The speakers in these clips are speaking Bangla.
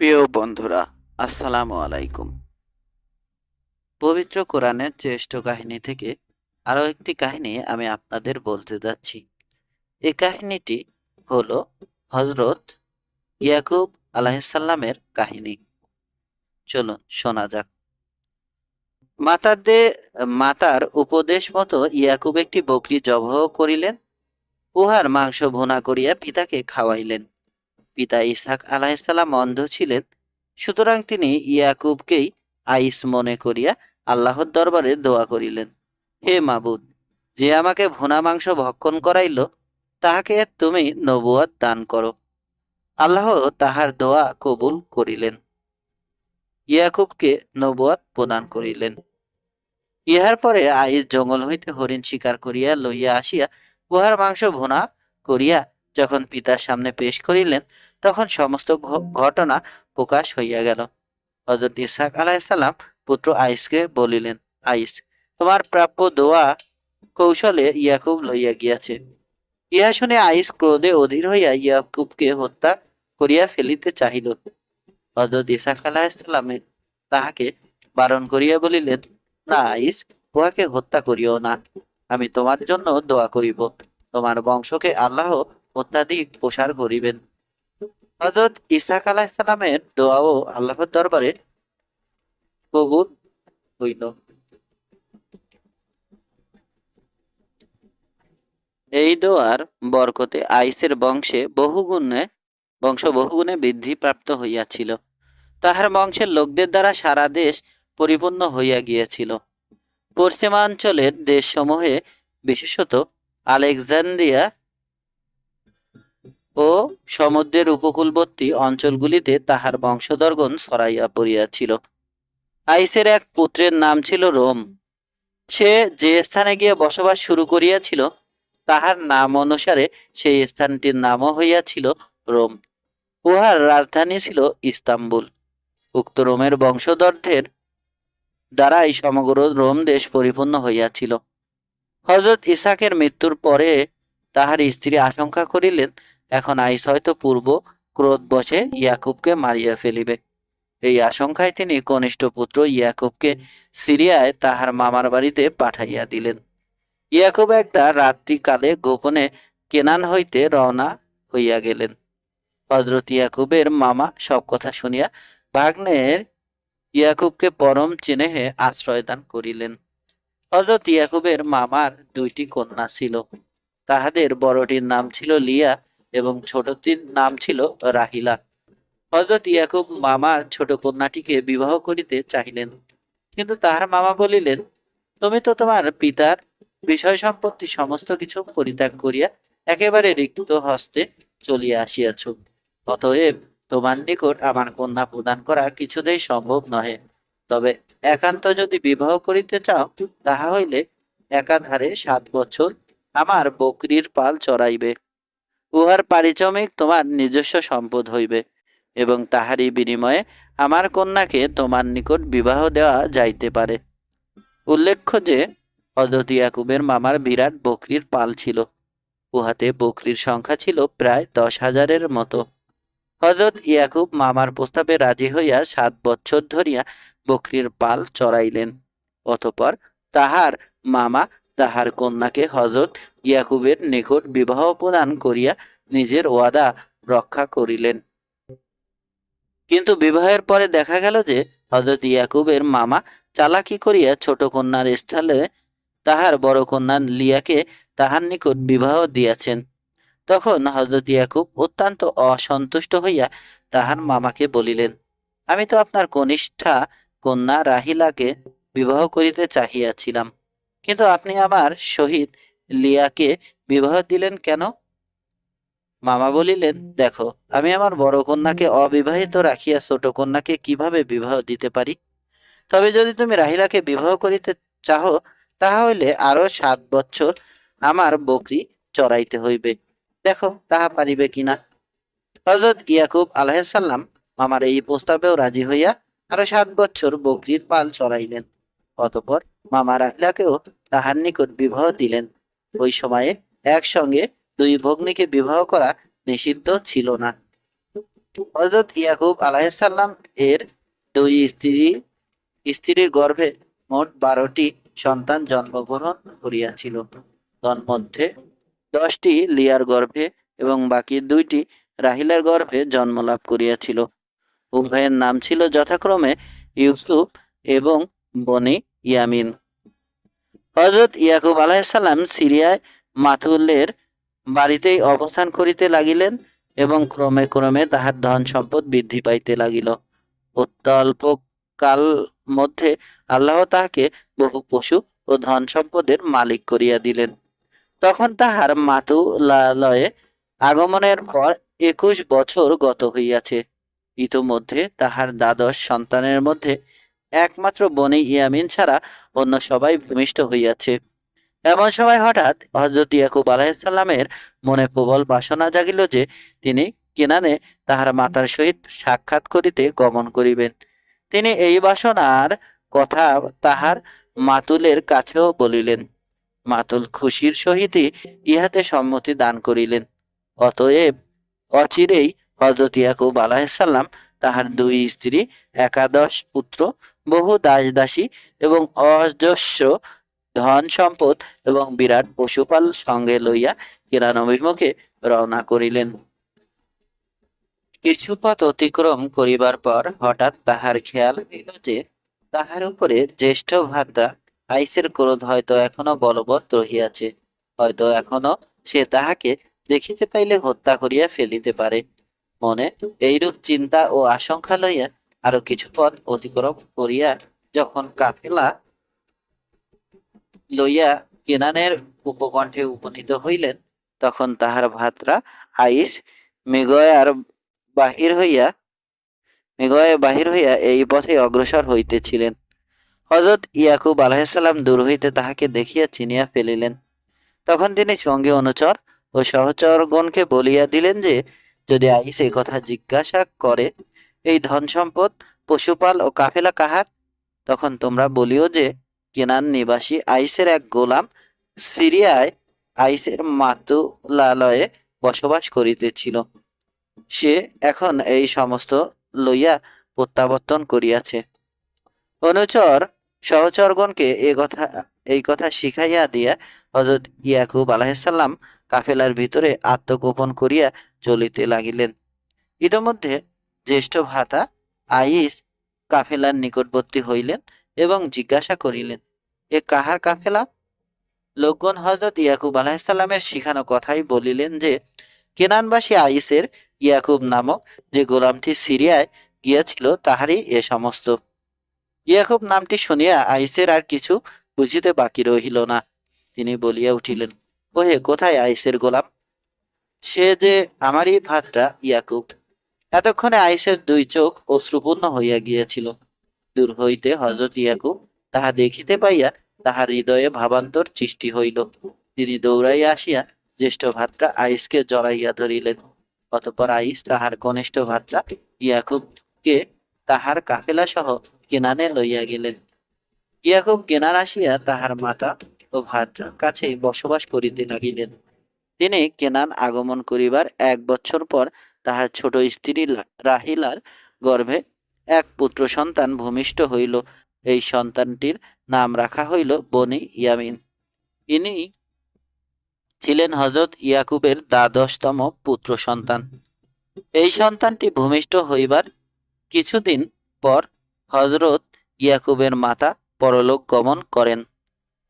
প্রিয় বন্ধুরা, আসসালামু আলাইকুম। পবিত্র কোরআনের জ্যেষ্ঠ কাহিনী থেকে আরও একটি কাহিনী আমি আপনাদের বলতে যাচ্ছি। এই কাহিনীটি হলো হজরত ইয়াকুব আলাহিসাল্লামের কাহিনী। চলুন শোনা যাক। মাতার দে মাতার উপদেশ মতো ইয়াকুব একটি বকরি জবহ করিলেন, উহার মাংস ভুনা করিয়া পিতাকে খাওয়াইলেন। পিতা ইসাক আলাহিসাল্লাম অন্ধ ছিলেন, সুতরাং তিনি ইয়াকুবকেই আইস মনে করিয়া আল্লাহর দরবারে দোয়া করিলেন, হে মাবুদ, যে আমাকে ভুনা মাংস ভক্ষণ করাইল, তাহাকে তুমি নবুয়াত দান করো। আল্লাহ তাহার দোয়া কবুল করিলেন। ইয়াকুবকে নবুয়াত প্রদান করিলেন। ইহার পরে আইস জঙ্গল হইতে হরিণ শিকার করিয়া লইয়া আসিয়া উহার মাংস ভুনা করিয়া যখন পিতার সামনে পেশ করিলেন, তখন সমস্ত ঘটনা প্রকাশ হইয়া গেল। হজরত ইসাক আলাইসাল্লাম পুত্র আইসকে বলিলেন, আইস, তোমার প্রাপ্য দোয়া কৌশলে ইয়াকুব লইয়া গিয়াছে। ইহা শুনে আইস ক্রোধে অধীর হইয়া ইয়াকুবকে হত্যা করিয়া ফেলিতে চাহিল। হজরত ইসাক আলাইসাল্লামে তাহাকে বারণ করিয়া বলিলেন, না আইস, উহাকে হত্যা করিও না। আমি তোমার জন্য দোয়া করিব। তোমার বংশকে আল্লাহ অত্যাধিক প্রসার করিবেন। হজরত ইসাক আলাহিসাল্লামের দোয়াও আল্লাহর দরবারে কবুল হইল। এই দোয়ার বরকতে আইসের বংশে বহুগুণে, বংশ বহুগুণে বৃদ্ধি প্রাপ্ত হইয়াছিল। তাহার বংশের লোকদের দ্বারা সারা দেশ পরিপূর্ণ হইয়া গিয়াছিল। পশ্চিমাঞ্চলের দেশসমূহে বিশেষত আলেকজান্দ্রিয়া ও সমুদ্রের উপকূলবর্তী অঞ্চলগুলিতে তাহার বংশধরগণ ছড়াইয়া পড়িয়াছিল। আইসের এক পুত্রের নাম ছিল রোম। সে যে স্থানে গিয়ে বসবাস শুরু করিয়াছিল, তাহার নাম অনুসারে সেই স্থানটির নামও হইয়াছিল রোম। উহার রাজধানী ছিল ইস্তাম্বুল। উক্ত রোমের বংশধরদের দ্বারাই সমগ্র রোম দেশ পরিপূর্ণ হইয়াছিল। হজরত ইসাকের মৃত্যুর পরে তাহার স্ত্রী আশঙ্কা করিলেন এখন আইস হয়তো পূর্ব ক্রোধ বসে ইয়াকুবকে মারিয়া ফেলিবে। এই আশঙ্কায় তিনি কনিষ্ঠ পুত্র ইয়াকুবকে সিরিয়ায় তাহার মামার বাড়িতে পাঠাইয়া দিলেন। ইয়াকুব একটা রাত্রিকালে গোপনে কেনান হইতে রওনা হইয়া গেলেন। হজরত ইয়াকুবের মামা সব কথা শুনিয়া ভাগ্নের ইয়াকুবকে পরম চিনেহে আশ্রয় দান করিলেন। হজরত ইয়াকুবের মামার দুইটি কন্যা ছিল। তাহাদের বড়টির নাম ছিল লিয়া এবং ছোটটির নাম ছিল রাহিলা। হজরত ইয়াকুব মামার ছোট কন্যাটিকে বিবাহ করিতে চাহিলেন। কিন্তু তাহার মামা বলিলেন, তুমি তো তোমার পিতার বিষয় সম্পত্তি সমস্ত কিছু পরিত্যাগ করিয়া একেবারে রিক্ত হস্তে চলিয়া আসিয়াছ। অতএব তোমার নিকট আমার কন্যা প্রদান করা কিছুতেই সম্ভব নহে। তবে একান্ত যদি বিবাহ করিতে চাও, তাহা হইলে একাধারে সাত বছর আমার বকরির পাল চড়াইবে। উহার পারিশ্রমিক তোমার নিজস্ব সম্পদ হইবে, এবং তাহারই বিনিময়ে আমার কন্যাকে তোমার নিকট বিবাহ দেওয়া যাইতে পারে। উল্লেখ্য যে হজরত ইয়াকুবের মামার বিরাট বকরির পাল ছিল। উহাতে বকরির সংখ্যা ছিল প্রায় দশ হাজারের মতো। হজরত ইয়াকুব মামার প্রস্তাবে রাজি হইয়া সাত বছর ধরিয়া বকরির পাল চড়াইলেন, অতপর তাহার মামা তাহার কন্যাকে হজরত ইয়াকুবের নিকট বিবাহ প্রদান করিয়া নিজের ওয়াদা রক্ষা করিলেন। কিন্তু বিবাহের পরে দেখা গেল যে হজরত ইয়াকুবের মামা চালাকি করিয়া ছোট কন্যার স্থলে তাহার বড় কন্যা লিয়াকে তাহার নিকট বিবাহ দিয়াছেন। তখন হজরত ইয়াকুব অত্যন্ত অসন্তুষ্ট হইয়া তাহার মামাকে বলিলেন, আমি তো আপনার কনিষ্ঠা কন্যা রাহিলাকে বিবাহ করিতে চাহিয়াছিলাম। কিন্তু আপনি আমার সহিত লিয়াকে বিবাহ দিলেন কেন? মামা বলিলেন, দেখো, আমি আমার বড় কন্যাকে অবিবাহিত রাখিয়া ছোট কন্যাকে কীভাবে বিবাহ দিতে পারি? তবে যদি তুমি রাহিলাকে বিবাহ করিতে চাহো, তাহা হইলে আরও সাত বছর আমার বকরি চড়াইতে হইবে। দেখো, তাহা পারিবে কিনা? হজরত ইয়াকুব আলাহিসাল্লাম মামার এই প্রস্তাবেও রাজি হইয়া আরও সাত বছর বকরির পাল চড়াইলেন। অতপর মামা রাহিলাকেও তাহার নিকট বিবাহ দিলেন। ওই সময়ে একসঙ্গে দুই ভগ্নীকে বিবাহ করা নিষিদ্ধ ছিল না। হজরত ইয়াকুব আলাইসাল্লাম এর দুই স্ত্রী, স্ত্রীর গর্ভে মোট বারোটি সন্তান জন্মগ্রহণ করিয়াছিল। তন্মধ্যে দশটি লিয়ার গর্ভে এবং বাকি দুইটি রাহিলার গর্ভে জন্মলাভ করিয়াছিল। উভয়ের নাম ছিল যথাক্রমে ইউসুফ এবং বনি ইয়ামিন। হজরত ইয়াকুব আলাইসাল্লাম সিরিয়ায় মাতুলের বাড়িতেই অবস্থান করিতে লাগিলেন এবং ক্রমে ক্রমে তাহার ধন সম্পদ বৃদ্ধি পাইতে লাগিল। অত্যল্প কাল মধ্যে আল্লাহ তাহাকে বহু পশু ও ধন সম্পদের মালিক করিয়া দিলেন। তখন তাহার মাতুলালয়ে আগমনের পর একুশ বছর গত হইয়াছে। ইতোমধ্যে তাহার দ্বাদশ সন্তানের মধ্যে একমাত্র বনি ইয়ামিন ছাড়া অন্য সবাই ভূমিষ্ঠ হইয়াছে। এমন সময় হঠাৎ হজরত ইয়াকুব আলাহিসাল্লামের মনে প্রবল বাসনা জাগিল যে তিনি কেনানে তাহার মাতার সহিত সাক্ষাৎ করিতে গমন করিবেন। তিনি এই বাসনার কথা তাহার মাতুলের কাছেও বলিলেন। মাতুল খুশির সহিতই ইহাতে সম্মতি দান করিলেন। অতএব অচিরেই হজরত ইয়াকুব আলাহিসাল্লাম তাহার দুই স্ত্রী একাদশ পুত্র বহু দাস দাসী এবং অজস্র ধন সম্পদ এবং বিরাট পশুপাল সঙ্গে লইয়া কিরান অভিমুখে রওনা করিলেন। কিছু পথ অতিক্রম করিবার পর হঠাৎ তাহার খেয়াল হইল যে, তাহার উপরে জ্যেষ্ঠ ভ্রাতা আইসের ক্রোধ হয়তো এখনও বলবৎ রহিয়াছে, হয়তো এখনও সে তাহাকে দেখিতে পাইলে হত্যা করিয়া ফেলিতে পারে। মনে এইরূপ চিন্তা ও আশঙ্কা লইয়া আরও কিছু পথ অতিক্রম করিয়া যখন কাফেলা লইয়া কেনানের উপকণ্ঠে উপনীত হইলেন, তখন তাহার ভাতরা আইস মেঘয়ার বাহির হইয়া মেঘয়ে বাহির হইয়া এই পথে অগ্রসর হইতেছিলেন। হজরত ইয়াকুব আলাহিসাল্লাম দূর হইতে তাহাকে দেখিয়া চিনিয়া ফেলিলেন। তখন তিনি সঙ্গে অনুচর ও সহচরগণকে বলিয়া দিলেন যে, যদি আইস এই কথা জিজ্ঞাসা করে এই ধন সম্পদ পশুপাল ও কাফেলা কাহার? তখন তোমরা বলিও যে, কেনান নিবাসী আইসের এক গোলাম সিরিয়ায় আইসের মাতুলালয়ে বসবাস করিতেছিল। সে এখন এই সমস্ত লইয়া প্রত্যাবর্তন করিয়াছে। অনুচর সহচরগণকে এ কথা, এই কথা শিখাইয়া দিয়া হজরত ইয়াকুব আলাহিসাল্লাম কাফেলার ভিতরে আত্মগোপন করিয়া চলিতে লাগিলেন। ইতোমধ্যে জ্যেষ্ঠ ভাতা আইস কাফেলার নিকটবর্তী হইলেন এবং জিজ্ঞাসা করিলেন, এ কাহার কাফেলা? লোকগণ হজরত ইয়াকুব আলাহিসাল্লামের শিখানো কথাই বলিলেন যে, কেনানবাসী আইসের ইয়াকুব নামক যে গোলামটি সিরিয়ায় গিয়াছিল, তাহারই এ সমস্ত। ইয়াকুব নামটি শুনিয়া আইসের আর কিছু বুঝিতে বাকি রহিল না। তিনি বলিয়া উঠিলেন, ওহে, কোথায় আইসের গোলাম? সে যে আমারই ভাতরা ইয়াকুব। এতক্ষণে আইসের দুই চোখ অশ্রুপূর্ণ হইয়া গিয়াছিল। দূর হইতে হজরত ইয়াকুব তাহা দেখিতে পাইয়া তাহার হৃদয়ে ভাবান্তর সৃষ্টি হইল। তিনি দৌড়াইয়া আসিয়া জ্যেষ্ঠ ভাতরা আইসকে জড়াইয়া ধরিলেন। অতপর আইস তাহার কনিষ্ঠ ভাতরা ইয়াকুবকে তাহার কাফেলা সহ কেনানে লইয়া গেলেন। ইয়াকুব কেনান আসিয়া তাহার মাতা ও ভাতরার কাছে বসবাস করিতে লাগিলেন। তিনি কেনান আগমন করিবার এক বছর পর তাহার ছোট স্ত্রী রাহিলার গর্ভে এক পুত্র সন্তান ভূমিষ্ঠ হইল। এই সন্তানটির নাম রাখা হইল বনি ইয়ামিন। ইনি ছিলেন হজরত ইয়াকুবের দ্বাদশতম পুত্র সন্তান। এই সন্তানটি ভূমিষ্ঠ হইবার কিছুদিন পর হজরত ইয়াকুবের মাতা পরলোক গমন করেন।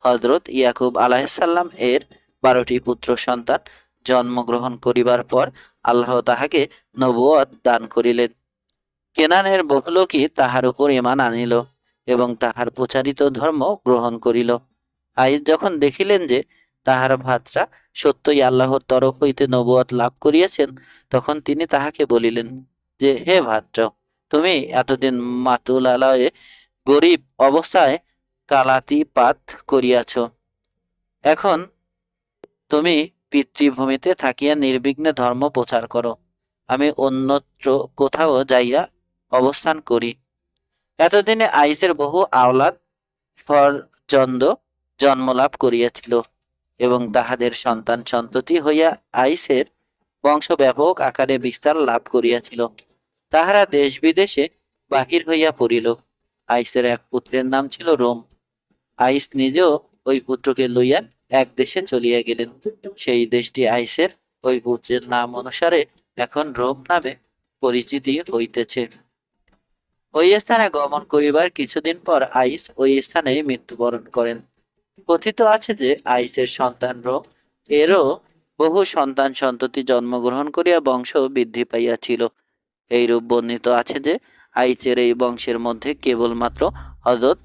হজরত ইয়াকুব আলাহিসাল্লাম এর বারোটি পুত্র সন্তান জন্মগ্রহণ করিবার পর আল্লাহ তাহাকে নবুয়ত দান করিলেন। কেনানের বহু লোকই তাহার উপর ইমান আনিল এবং তাহার প্রচারিত ধর্ম গ্রহণ করিল। আইস যখন দেখিলেন যে তাহার ভাতরা সত্যই আল্লাহর তরফ হইতে নবুয়ত লাভ করিয়াছেন, তখন তিনি তাহাকে বলিলেন যে, হে ভাত্র তুমি এতদিন মাতুলালয়ে গরিব অবস্থায় কালাতিপাত করিয়াছ। এখন তুমি পিতৃভূমিতে থাকিয়া নির্বিঘ্নে ধর্ম প্রচার করো। আমি অন্যত্র কোথাও যাইয়া অবস্থান করি। এতদিনে আইসের বহু আওলাদ ফরজন্দ জন্মলাভ করিয়াছিল এবং তাহাদের সন্তান সন্ততি হইয়া আইসের বংশ ব্যাপক আকারে বিস্তার লাভ করিয়াছিল। তাহারা দেশ বিদেশে বাহির হইয়া পড়িল। আইসের এক পুত্রের নাম ছিল রোম। আইস নিজেও ওই পুত্রকে লইয়া এক দেশে চলিয়া গেলেন। সেই দেশটি আইসের ওই পুত্রের নাম অনুসারে এখন রোম নামে পরিচিতি হইতেছে। ওই স্থানে গমন করিবার কিছুদিন পর আইস ওই স্থানে মৃত্যুবরণ করেন। কথিত আছে যে, আইসের সন্তান রোম, এরও বহু সন্তান সন্ততি জন্মগ্রহণ করিয়া বংশ বৃদ্ধি পাইয়াছিল। এইরূপ বর্ণিত আছে যে আইচের এই বংশের মধ্যে কেবলমাত্র হজরত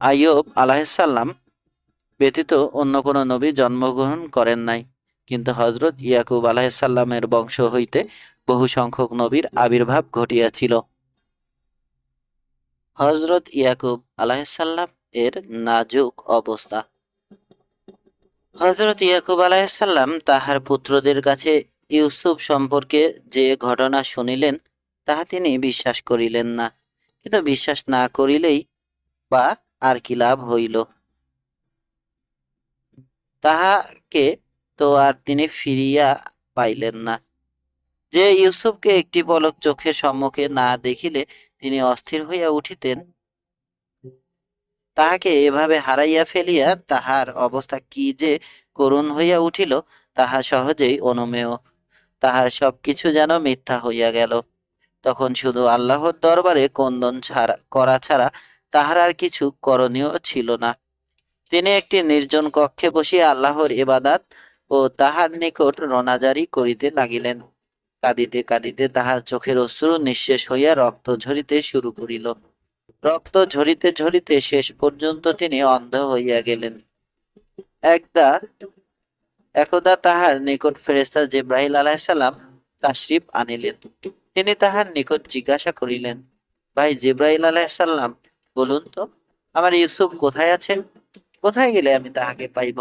আইয়ুব আলাহিসাল্লাম ব্যতীত অন্য কোনো নবী জন্মগ্রহণ করেন নাই। কিন্তু হজরত ইয়াকুব আলাহিসাল্লামের বংশ হইতে বহু সংখ্যক নবীর আবির্ভাব ঘটিয়াছিল। হজরত ইয়াকুব আলাহিসাল্লাম এর নাজুক অবস্থা। হজরত ইয়াকুব আলাহিসাল্লাম তাহার পুত্রদের কাছে ইউসুফ সম্পর্কে যে ঘটনা শুনিলেন, তাহা তিনি বিশ্বাস করিলেন না। কিন্তু বিশ্বাস না করিলেই বা আর কি লাভ হইল? তাহাকে তো আর তিনি ফিরিয়া পাইলেন না। যে ইউসুফকে একটি পলক চোখের সম্মুখে না দেখিলে তিনি অস্থির হইয়া উঠিতেন, তাহাকে এভাবে হারাইয়া ফেলিয়া তাহার অবস্থা কি যে করুণ হইয়া উঠিল, তাহা সহজেই অনুমেয়। তাহার সবকিছু যেন মিথ্যা হইয়া গেল। তখন শুধু আল্লাহর দরবারে কন্দন ছাড়া, করা ছাড়া তাহার আর কিছু করণীয় ছিল না। তিনি একটি নির্জন কক্ষে বসিয়া আল্লাহর ইবাদাত ও তাহার নিকট রোনাজারি করিতে লাগিলেন। কাঁদিতে কাঁদিতে তাহার চোখের অশ্রু নিঃশেষ হইয়া রক্ত ঝরিতে শুরু করিল। রক্ত ঝরিতে ঝরিতে শেষ পর্যন্ত তিনি অন্ধ হইয়া গেলেন। একদা একদা তাহার নিকট ফেরেস্তা জিব্রাহিল আলাইসাল্লাম তাশরিফ আনিলেন। তিনি তাহার নিকট জিজ্ঞাসা করিলেন, ভাই জিব্রাহিল আলাইসাল্লাম বলুন তো, আমার ইউসুফ কোথায় আছেন? কোথায় গেলে আমি তাহাকে পাইব?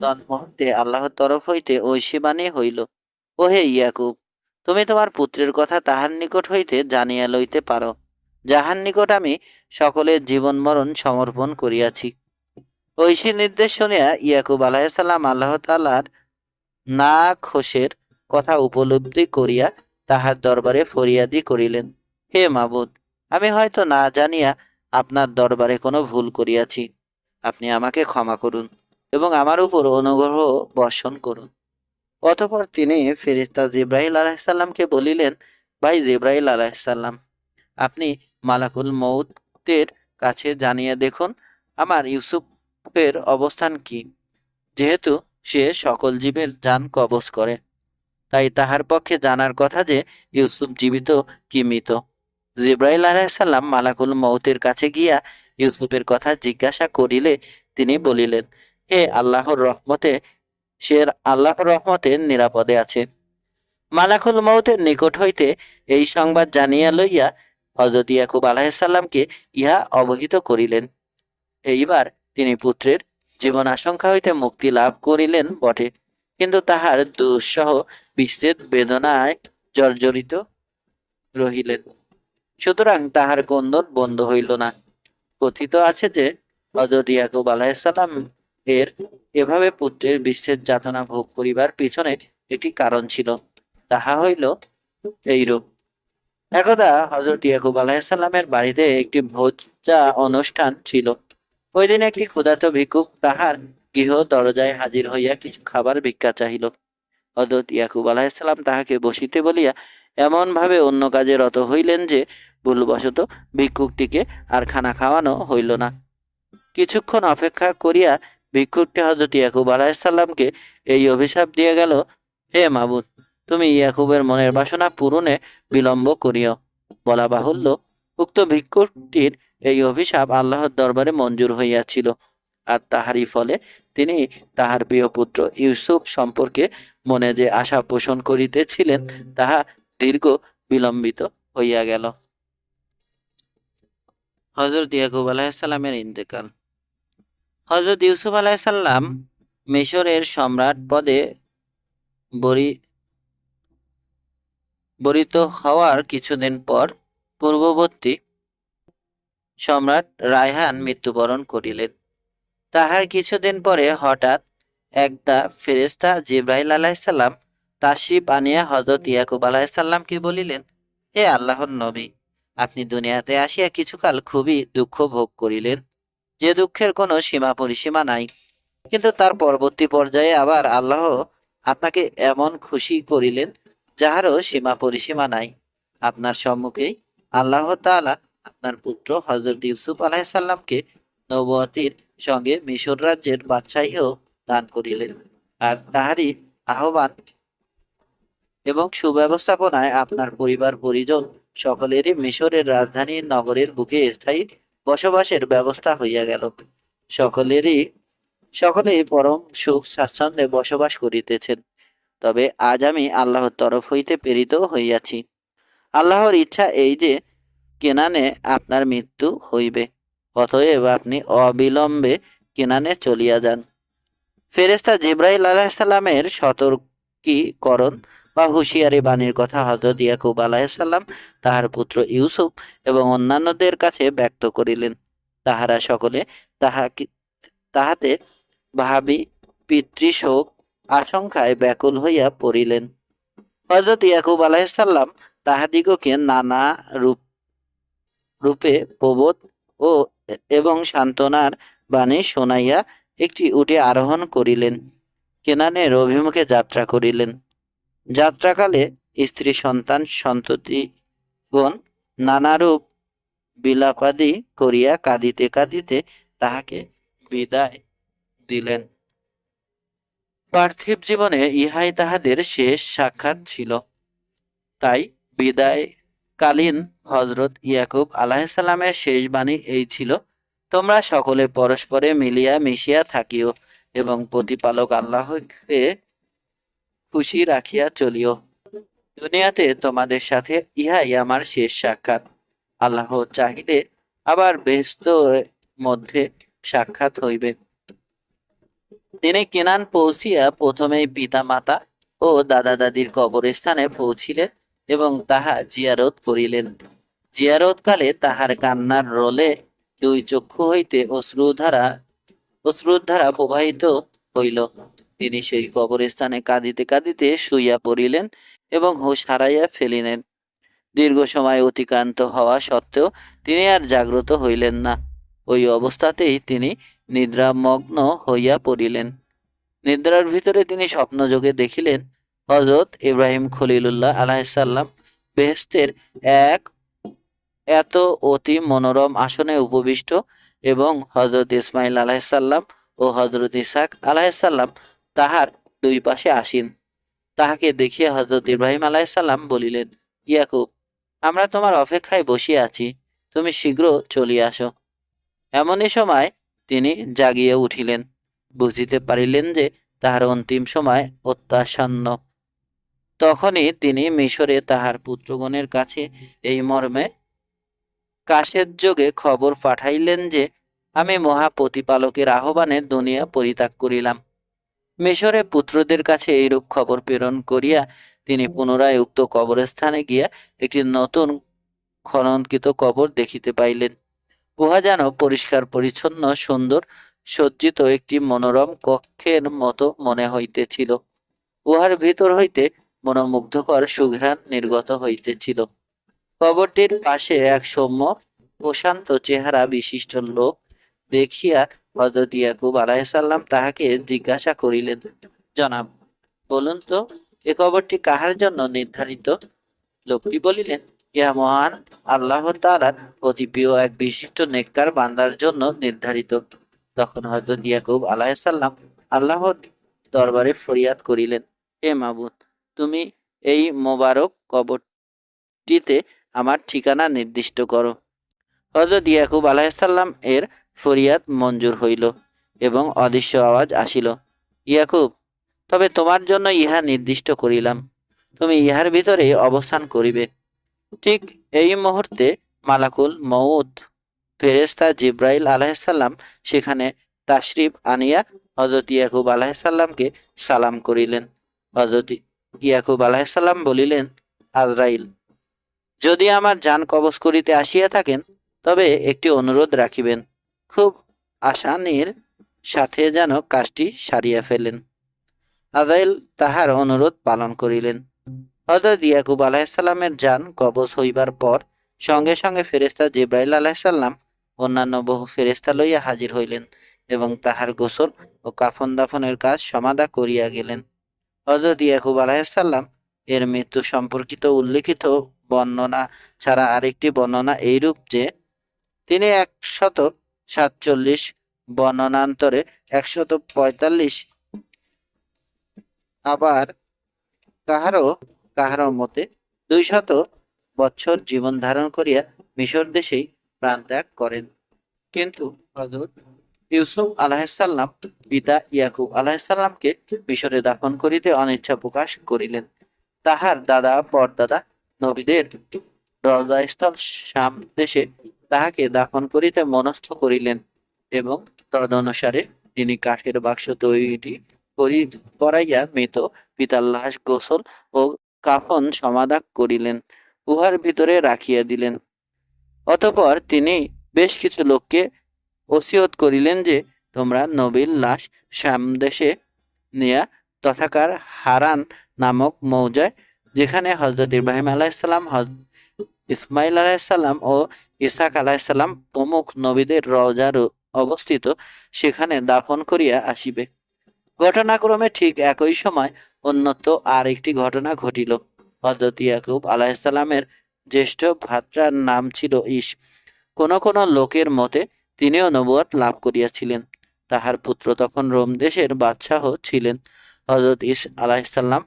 তন্মুহূর্তে আল্লাহর তরফ হইতে ঐশী বাণী হইল, ওহে ইয়াকুব, তুমি তোমার পুত্রের কথা তাহার নিকট হইতে জানিয়া লইতে পারো, যাহার নিকট আমি সকলের জীবন মরণ সমর্পণ করিয়াছি। ঐশী নির্দেশ শুনিয়া ইয়াকুব আলাইসাল্লাম আল্লাহ তালার না খোসের কথা উপলব্ধি করিয়া তাহার দরবারে ফরিয়াদি করিলেন, হে মাবুদ, আমি হয়তো না জানিয়া আপনার দরবারে কোনো ভুল করিয়াছি। আপনি আমাকে ক্ষমা করুন এবং আমার উপর অনুগ্রহ বর্ষণ করুন। অতঃপর তিনি ফেরিস্তা জিব্রাহিল আলাহিসাল্লামকে বলিলেন, ভাই জিব্রাহিল আলাহিসাল্লাম আপনি মালাকুল মৌতের কাছে জানিয়ে দেখুন, আমার ইউসুফের অবস্থান কি? যেহেতু সে সকল জীবের যান কবজ করে, তাই তাহার পক্ষে জানার কথা যে ইউসুফ জীবিত কি মৃত? জিব্রাইল আলাইসাল্লাম মালাকুল মৌতের কাছে গিয়া ইউসুফের কথা জিজ্ঞাসা করিলে তিনি বলিলেন, হে আল্লাহর রহমতে, সে আল্লাহর রহমতে নিরাপদে আছে। মালাকুল মৌতের নিকট হইতে এই সংবাদ জানিয়া লইয়া হজরত ইয়াকুব আলাহিসাল্লামকে ইহা অবহিত করিলেন। এইবার তিনি পুত্রের জীবন আশঙ্কা হইতে মুক্তি লাভ করিলেন বটে, কিন্তু তাহার দুঃসহ বিশ্বের বেদনায় জর্জরিত রহিলেন। সুতরাং তাহার কন্দন বন্ধ হইল না। কথিত আছে যে হজরত ইয়াকুব আলাহিসাল্লাম এর এভাবে পুত্রের বিচ্ছেদ যাতনা ভোগ করিবার পিছনে একটি কারণ ছিল। তাহা হইল এইরূপ। একদা হজরত ইয়াকুব আলাহিসাল্লামের বাড়িতে একটি ভোজা অনুষ্ঠান ছিল। ওই দিন একটি ক্ষুধার্ত ভিক্ষুক তাহার গৃহ দরজায় হাজির হইয়া কিছু খাবার ভিক্ষা চাহিল। হজরত ইয়াকুব আলাহিসাল্লাম তাহাকে বসিতে বলিয়া এমন ভাবে অন্য কাজে রত হইলেন যে ভুলবশত ভিক্ষুকটিকে আর খানা খাওয়ানো হইল না। কিছুক্ষণ অপেক্ষা করিয়া ভিক্ষুকটি হজরত ইয়াকুব আলাহিসাল্লামকে এই অভিশাপ দিয়ে গেল, হে মাবুদ, তুমি ইয়াকুবের মনের বাসনা পূরণে বিলম্ব করিও বলা বাহুল্য উক্ত ভিক্ষুকটির এই অভিশাপ আল্লাহর দরবারে মঞ্জুর হইয়াছিল আর তাহারই ফলে তিনি তাহার প্রিয় পুত্র ইউসুফ সম্পর্কে মনে যে আশা পোষণ করিতেছিলেন, তাহা দীর্ঘ বিলম্বিত হইয়া গেল। হজরত ইয়াকুব আলাহিসাল্লামের ইন্তেকাল। হজরত ইউসুফ আলাহিসাল্লাম মিশরের সম্রাট পদে বরি, বরিত হওয়ার কিছুদিন পর পূর্ববর্তী সম্রাট রায়হান মৃত্যুবরণ করিলেন। তাহার কিছুদিন পরে হঠাৎ একদা ফেরেস্তা জিব্রাহিল আলাইসাল্লাম তাশরিফ আনিয়া হজরত ইয়াকুব আলাহিসাল্লামকে বলিলেন, হে আল্লাহর নবী, আপনি দুনিয়াতে আসিয়া কিছুকাল খুবই দুঃখ ভোগ করিলেন। যে দুঃখের কোনো সীমা পরিসীমা নাই। কিন্তু তার পরবর্তী পর্যায়ে আবার আল্লাহ আপনাকে এমন খুশি করিলেন, যাহারও সীমা পরিসীমা নাই। আপনার সম্মুখেই আল্লাহ তাআলা আপনার পুত্র হজরত ইউসুফ আলাহিসাল্লামকে নবতির সঙ্গে মিশর রাজ্যের বাদশাহীও দান করিলেন। আর তাহারই আহ্বান এবং সুব্যবস্থাপনায় আপনার পরিবার, পরিজন সকলেরই মিশরের রাজধানী নগরের বুকে স্থায়ী বসবাসের ব্যবস্থা হইয়া গেল। সকলেরই, সকলেই পরম সুখ স্বাচ্ছন্দ্যে বসবাস করিতেছেন। তবে আজ আমি আল্লাহর তরফ হইতে প্রেরিত হইয়াছি। আল্লাহর ইচ্ছা এই যে, কেনানে আপনার মৃত্যু হইবে, অতএব আপনি অবিলম্বে কেনানে চলিয়া যান। ফেরেস্তা জিব্রাইল আলাহিসাল্লামের সতর্কীকরণ বা হুঁশিয়ারি বাণীর কথা হজরত ইয়াকুব আলাহিসাল্লাম তাহার পুত্র ইউসুফ এবং অন্যান্যদের কাছে ব্যক্ত করিলেন। তাহারা সকলে তাহাকে তাহাতে ভাবি, পিতৃশোক আশঙ্কায় ব্যাকুল হইয়া পড়িলেন। হজরত ইয়াকুব আলাহিসাল্লাম তাহাদিগকে নানা রূপ রূপে প্রবোধ ও এবং সান্ত্বনার বাণী শোনাইয়া একটি উটে আরোহণ করিলেন। কেনানের অভিমুখে যাত্রা করিলেন। যাত্রাকালে স্ত্রী সন্তান সন্ততিগণ নানারূপ বিলাপাদি করিয়া কাঁদিতে কাঁদিতে তাহাকে বিদায় দিলেন। পার্থিব জীবনে ইহাই তাহাদের শেষ সাক্ষাৎ ছিল। তাই বিদায়কালীন হজরত ইয়াকুব আলাহিসাল্লামের শেষ বাণী এই ছিল, তোমরা সকলে পরস্পরে মিলিয়া মিশিয়া থাকিও এবং প্রতিপালক আল্লাহকে খুশি রাখিয়া চলিও। দুনিয়াতে তোমাদের সাথে ইহাই আমার শেষ সাক্ষাৎ। আল্লাহ চাহিলে আবার ব্যস্ত মধ্যে সাক্ষাৎ হইবে। তিনি কেনান পৌঁছিয়া প্রথমেই পিতা মাতা ও দাদা দাদির কবরস্থানে পৌঁছিলেন এবং তাহা জিয়ারত করিলেন। জিয়ারতকালে তাহার কান্নার রোলে দুই চক্ষু হইতে অশ্রুধারা অশ্রুধারা প্রবাহিত হইল। তিনি সেই কবরস্থানে কাঁদিতে কাঁদিতে শুইয়া পড়িলেন এবং হুঁশ হারাইয়া ফেলিলেন। দীর্ঘ সময় অতিক্রান্ত হওয়া সত্ত্বেও তিনি আর জাগ্রত হইলেন না। ওই অবস্থাতেই তিনি নিদ্রামগ্ন হইয়া পড়িলেন। নিদ্রার ভিতরে তিনি স্বপ্নযোগে দেখিলেন হজরত ইব্রাহিম খলিলুল্লাহ আলাহিসাল্লাম বেহেস্তের এক এত অতি মনোরম আসনে উপবিষ্ট এবং হজরত ইসমাইল আলাহিসাল্লাম ও হজরত ইসাক আলাহিসাল্লাম তাহার দুই পাশে আসিন তাহাকে দেখিয়া হজরত ইব্রাহিম আলাহিসাল্লাম বলিলেন, ইয়াকুব, আমরা তোমার অপেক্ষায় বসিয়া আছি। তুমি শীঘ্র চলিয়া আসো। এমনই সময় তিনি জাগিয়া উঠিলেন। বুঝিতে পারিলেন যে তাহার অন্তিম সময় অত্যাসন্ন তখনই তিনি মিশরে তাহার পুত্রগণের কাছে এই মর্মে কাশের যোগে খবর পাঠাইলেন যে, আমি মহা প্রতিপালকের আহ্বানে দুনিয়া পরিত্যাগ করিলাম। মিশরে পুত্রদের কাছে এইরূপ খবর প্রেরণ করিয়া তিনি পুনরায় উক্ত কবরস্থানে গিয়া একটি নতুন খননকৃত কবর দেখিতে পাইলেন। উহা যেন পরিষ্কার, পরিচ্ছন্ন, সুন্দর, সজ্জিত একটি মনোরম কক্ষের মতো মনে হইতেছিল। উহার ভিতর হইতে মনোমুগ্ধকর সুঘ্রাণ নির্গত হইতেছিল। কবরটির পাশে এক সৌম্য, প্রশান্ত চেহারা বিশিষ্ট লোক দেখিয়া হজরত ইয়াকুব আলাইসাল্লাম তাহাকে জিজ্ঞাসা করিলেন, জনাব, বলুন তো, এ কবরটি কাহার জন্য নির্ধারিত? লোকটি বলিলেন, ইহা মহান আল্লাহ তাআলার অতি প্রিয় এক বিশিষ্ট নেককার বান্দার জন্য নির্ধারিত। তখন হযরত ইয়াকুব আলাইসাল্লাম আল্লাহর দরবারে ফরিয়াদ করিলেন, হে মাবুদ, তুমি এই মোবারক কবরটিতে আমার ঠিকানা নির্দিষ্ট করো। হযরত ইয়াকুব আলাইসাল্লাম এর ফরিয়াদ মঞ্জুর হইল এবং অদৃশ্য আওয়াজ আসিল, ইয়াকুব, তবে তোমার জন্য ইহা নির্দিষ্ট করিলাম। তুমি ইহার ভিতরে অবস্থান করিবে। ঠিক এই মুহূর্তে মালাকুল মউদ ফেরেস্তা জিব্রাইল আলাহিসাল্লাম সেখানে তাশরিফ আনিয়া হজরত ইয়াকুব আলাহিসাল্লামকে সালাম করিলেন। হজরত ইয়াকুব আলাহিসাল্লাম বলিলেন, আজরাইল, যদি আমার যান কবজ করিতে আসিয়া থাকেন, তবে একটি অনুরোধ রাখিবেন। খুব আসানির সাথে যেন কাজটি সারিয়া ফেলেন। আদাইল তাহার অনুরোধ পালন করিলেন। হজরত ইয়াকুব আলাহিসাল্লামের যান কবজ হইবার পর সঙ্গে সঙ্গে ফেরেস্তা জিব্রাইল আলাহিসাল্লাম অন্যান্য বহু ফেরেস্তা লইয়া হাজির হইলেন এবং তাহার গোসল ও কাফন দাফনের কাজ সমাধা করিয়া গেলেন। হজরত ইয়াকুব আলাহিসাল্লাম এর মৃত্যু সম্পর্কিত উল্লেখিত বর্ণনা ছাড়া আরেকটি বর্ণনা এইরূপ যে, তিনি একশত সাতচল্লিশ, বর্ণনান্তরে একশত পঁয়তাল্লিশ। আবার কাহারও কাহারও মতে দুইশত বৎসর জীবন ধারণ করিয়া মিশর দেশেই প্রাণত্যাগ করেন। কিন্তু ইউসুফ আলাহিসাল্লাম পিতা ইয়াকুব আলাহিসাল্লামকে মিশরে দাফন করিতে অনিচ্ছা প্রকাশ করিলেন। তাহার দাদা, পরদাদা নবীদের রজাস্থল শাম দেশে তাহাকে দাফন করিতে মনস্থ করিলেন এবং তদনুসারে তিনি কাঠের বাক্স তৈরি করি, করাইয়া মৃত পিতার লাশ, গোসল ও কাফন সমাধা করিলেন, উহার ভিতরে রাখিয়া দিলেন। অতপর তিনি বেশ কিছু লোককে ওসিয়ত করিলেন যে, তোমরা নবীর লাশ শ্যাম দেশে নিয়া তথাকার হারান নামক মৌজায়, যেখানে হজরত ইব্রাহিম আলাইসাল্লাম ইসমাইল আলাইসাল্লাম ও ইসাক আলাইসাল্লাম প্রমুখ নবীদের রজার অবস্থিত সেখানে দাফন করিয়া আসিবে। ঘটনাক্রমে ঠিক একই সময় অন্যত্র আর একটি ঘটনা ঘটিল। হজরত ইয়াকুব আলাহিসাল্লামের জ্যেষ্ঠ ভ্রাতার নাম ছিল ইস কোন কোন লোকের মতে তিনিও নবুয়াত লাভ করিয়াছিলেন। তাহার পুত্র তখন রোম দেশের বাদশাহ ছিলেন। হজরত ইস আলাহিসাল্লাম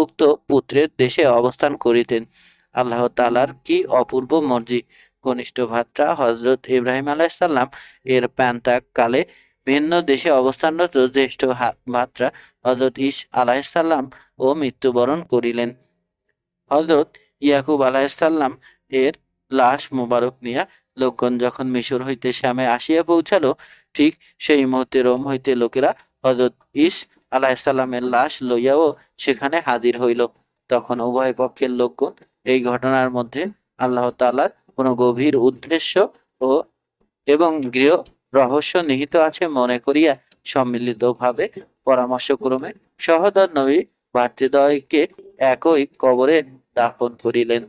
উক্ত পুত্রের দেশে অবস্থান করিতেন। আল্লাহ তালার কি অপূর্ব মর্জি। কনিষ্ঠ ভাত্রা হজরত ইব্রাহিম আলাইসাল্লাম এর প্যান্তাক কালে ভিন্ন দেশে অবস্থানরত জ্যেষ্ঠ ভাত্রা হজরত ইস আলাহিসাল্লাম ও মৃত্যুবরণ করিলেন। হজরত ইয়াকুব আলাহিসাল্লাম এর লাশ মোবারক নিয়া লোকগণ যখন মিশর হইতে শ্যামে আসিয়া পৌঁছালো, ঠিক সেই মুহূর্তে রোম হইতে লোকেরা হজরত ইস আলাহিসাল্লামের লাশ লইয়াও সেখানে হাজির হইল। তখন উভয় পক্ষের লোকগণ এই ঘটনার মধ্যে আল্লাহ তালার কোনো গভীর উদ্দেশ্য ও এবং গৃহ রহস্য নিহিত আছে মনে করিয়া সম্মিলিতভাবে পরামর্শক্রমে সহদর নবী ভাতৃদ্বয়কে একই কবরে দাফন করিলেন।